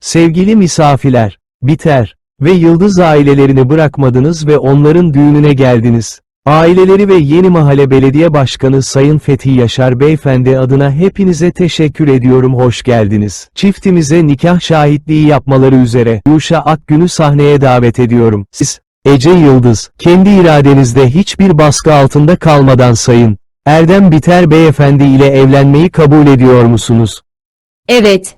Sevgili misafirler, Biter ve Yıldız ailelerini bırakmadınız ve onların düğününe geldiniz. Aileleri ve Yeni Mahalle Belediye Başkanı Sayın Fethi Yaşar Beyefendi adına hepinize teşekkür ediyorum hoş geldiniz. Çiftimize nikah şahitliği yapmaları üzere Yuşa Akgün'ü sahneye davet ediyorum. Siz, Ece Yıldız, kendi iradenizde hiçbir baskı altında kalmadan Sayın Erdem Biter Beyefendi ile evlenmeyi kabul ediyor musunuz? Evet.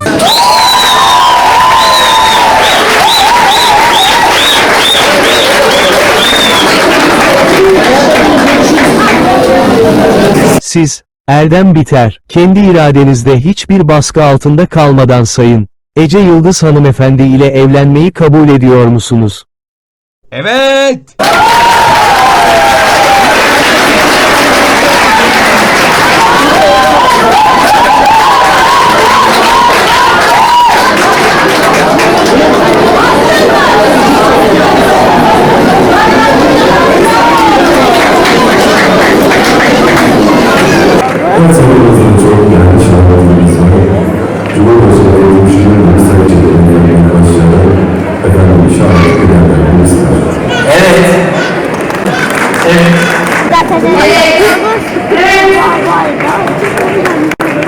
Siz, Erdem Biter, kendi iradenizde hiçbir baskı altında kalmadan Sayın Ece Yıldız hanımefendi ile evlenmeyi kabul ediyor musunuz? Evet.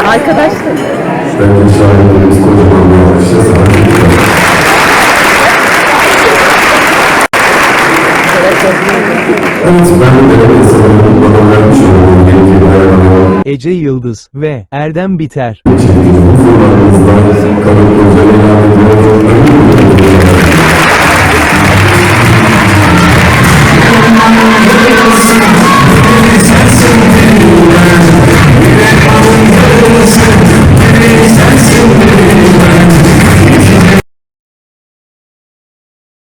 Arkadaşlar. Bence şahitlerimiz kocaman bir alkışla sana gidiyor. Evet, ben de devlet sanırım bana vermiş olduğum yetkiler alıyorum. Ece Yıldız ve Erdem Biter. Çektiğiniz bu